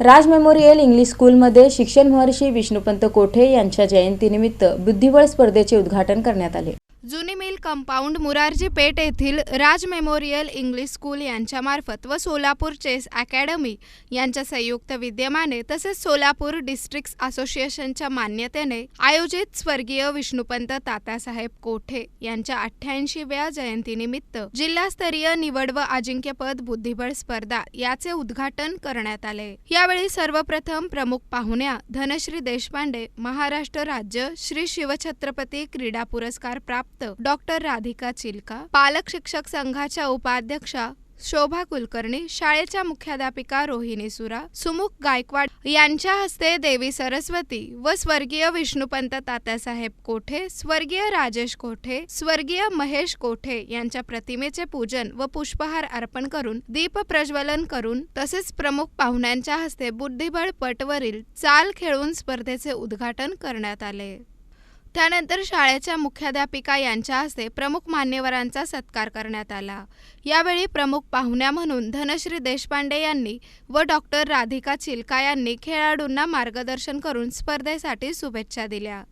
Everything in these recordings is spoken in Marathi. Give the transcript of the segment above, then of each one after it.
राज मेमोरियल इंग्लिश स्कूलमध्ये शिक्षण महर्षी विष्णुपंत कोठे यांच्या जयंतीनिमित्त बुद्धिबळ स्पर्धेचे उद्घाटन करण्यात आले. जुनी मिल कंपाऊंड मुरारजी पेठ येथील राज मेमोरियल इंग्लिश स्कूल यांच्यामार्फत व सोलापूर चेस अकॅडमी यांच्या संयुक्त विद्यमाने तसेच सोलापूर डिस्ट्रिक्ट असोसिएशनच्या मान्यतेने आयोजित स्वर्गीय विष्णुपंत तात्यासाहेब कोठे यांच्या अठ्ठ्याऐंशीव्या जयंतीनिमित्त जिल्हास्तरीय निवड व अजिंक्यपद बुद्धिबळ स्पर्धा याचे उद्घाटन करण्यात आले. यावेळी सर्वप्रथम प्रमुख पाहुण्या धनश्री देशपांडे महाराष्ट्र राज्य श्री शिवछत्रपती क्रीडा पुरस्कार प्राप्त डॉक्टर राधिका चिलका पालक शिक्षक संघाच्या उपाध्यक्षा शोभा कुलकर्णी शाळेच्या मुख्याध्यापिका रोहिणी सुरा सुमुख गायकवाड यांच्या हस्ते देवी सरस्वती व स्वर्गीय विष्णुपंत तात्यासाहेब कोठे स्वर्गीय राजेश कोठे स्वर्गीय महेश कोठे यांच्या प्रतिमेचे पूजन व पुष्पहार अर्पण करून दीप प्रज्वलन करून तसेच प्रमुख पाहुण्यांच्या हस्ते बुद्धिबळ पटवरील चाल खेळून स्पर्धेचे उद्घाटन करण्यात आले. त्यानंतर शाळेच्या मुख्याध्यापिका यांच्या हस्ते प्रमुख मान्यवरांचा सत्कार करण्यात आला. यावेळी प्रमुख पाहुण्या म्हणून धनश्री देशपांडे यांनी व डॉक्टर राधिका चिलका यांनी खेळाडूंना मार्गदर्शन करून स्पर्धेसाठी शुभेच्छा दिल्या.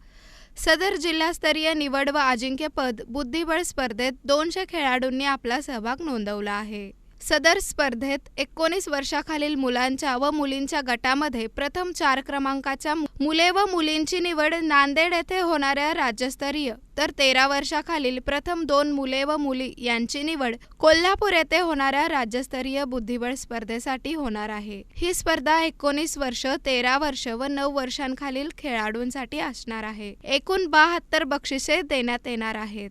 सदर जिल्हास्तरीय निवड व अजिंक्यपद बुद्धिबळ स्पर्धेत दोनशे खेळाडूंनी आपला सहभाग नोंदवला आहे. सदर स्पर्धेत एकोणीस वर्षाखालील मुलांच्या व मुलींच्या गटामध्ये प्रथम चार क्रमांकाच्या मुले व मुलींची निवड नांदेड येथे होणाऱ्या राज्यस्तरीय. तर तेरा वर्षाखालील प्रथम दोन मुले व मुली यांची निवड कोल्हापूर येथे होणाऱ्या राज्यस्तरीय बुद्धिबळ स्पर्धेसाठी होणार आहे. ही स्पर्धा एकोणीस वर्ष तेरा वर्ष व नऊ वर्षांखालील खेळाडूंसाठी असणार आहे. एकूण बहात्तर बक्षिसे देण्यात येणार आहेत.